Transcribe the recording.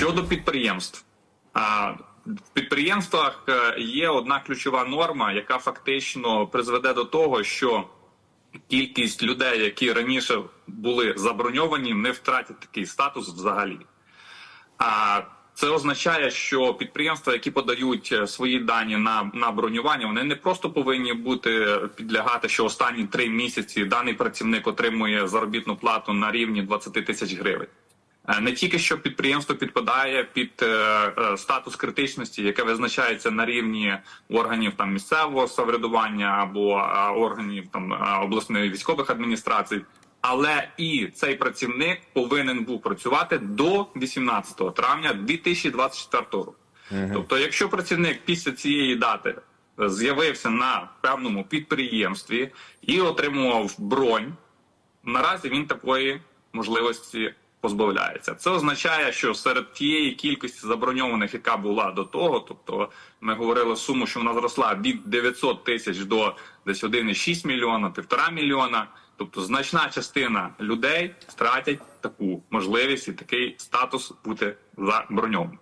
Щодо підприємств, в підприємствах е, є одна ключова норма, яка фактично призведе до того, що кількість людей, які раніше були заброньовані, не втратять такий статус взагалі. А це означає, що підприємства, які подають е, свої дані на, на бронювання, вони не просто повинні бути підлягати, що останні три місяці даний працівник отримує заробітну плату на рівні 20 тисяч гривень. Е, Не тільки що підприємство підпадає під е, е, статус критичності, яке визначається на рівні органів там місцевого самоврядування або органів там обласної військових адміністрацій, але і цей працівник повинен був працювати до 18 травня 2024 року. Тобто, якщо працівник після цієї дати з'явився на певному підприємстві і отримував бронь, наразі він такої можливості позбавляється. Це означає, що серед тієї кількості заброньованих, яка була до того, тобто ми говорили суму, що вона зросла від 900 тисяч до десь 1,6 мільйона, півтора мільйона. Тобто значна частина людей втратять таку можливість і такий статус бути заброньованим.